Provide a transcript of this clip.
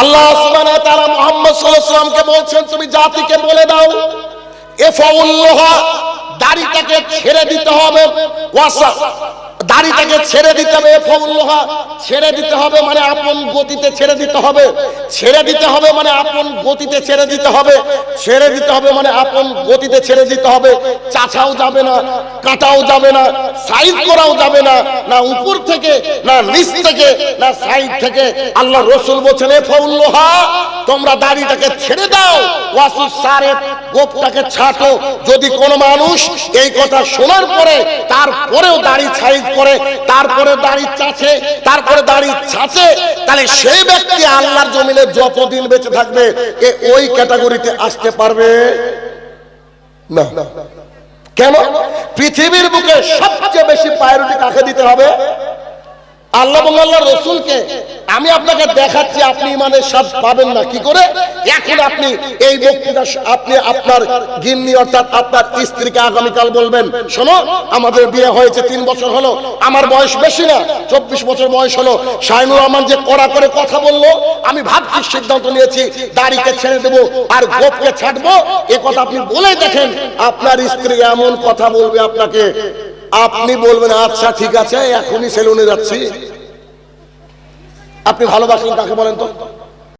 আল্লাহ তাআলা মুহাম্মদ সাল্লাল্লাহু বলছেন, তুমি জাতিকে বলে দাও দাড়িটাকে ছেড়ে দিতে হবে দাড়িটাকে ছেড়ে দিতে হবে এফাউল্লাহা ছেড়ে দিতে হবে মানে আপন গতিতে ছেড়ে দিতে হবে, ছেড়ে দিতে হবে মানে আপন গতিতে ছেড়ে দিতে হবে, ছেড়ে দিতে হবে মানে আপন গতিতে ছেড়ে দিতে হবে, চাচাও যাবে না, কাটাও যাবে না সাইড করাও যাবে না না উপর থেকে, না নিচ থেকে, না সাইড থেকে। আল্লাহ রসুল বলছেন এফাউল্লাহা তোমরা দাড়িটাকে ছেড়ে দাও, ওয়াসু সারে, গোপটাকে ছাটো। যদি কোনো মানুষ এই কথা শোনার পরে তারপরেও দাড়ি সাইজ করে, তারপরে দাড়ি চাচে তারপরে দাড়ি ছাচে, তাহলে সেই ব্যক্তি আল্লাহর জমিনে যতদিন বেঁচে থাকবে, এ ওই ক্যাটাগরিতে আসতে পারবে না। কেন? পৃথিবীর বুকে সবচেয়ে বেশি প্রায়োরিটি কাকে দিতে হবে? আল্লাহ আল্লাহ রসুলকে আমি আপনাকে দেখাচ্ছি, আপনি ইমানের স্বাদ পাবেন না। কি করে? এখন আপনি এই বক্তৃতা আপনি আপনার গিন্নি অর্থাৎ আপনার স্ত্রীকে আগামীকাল বলবেন, শোনো, আমাদের বিয়ে হয়েছে তিন বছর হলো, আমার বয়স বেশি না, চব্বিশ বছর বয়স হলো। শাহিনুর রহমান যে কড়া করে কথা বলল, আমি ভাবছি সিদ্ধান্ত নিয়েছি, দাড়িকে ছেড়ে দেবো আর গোপকে ছাড়বো। এ কথা আপনি বলে দেখেন, আপনার স্ত্রী এমন কথা বলবে আপনাকে। আপনি বলবেন আচ্ছা ঠিক আছে, এখনই সেলুনে যাচ্ছি। আপনি ভালোবাসেন তাকে বলেন তো।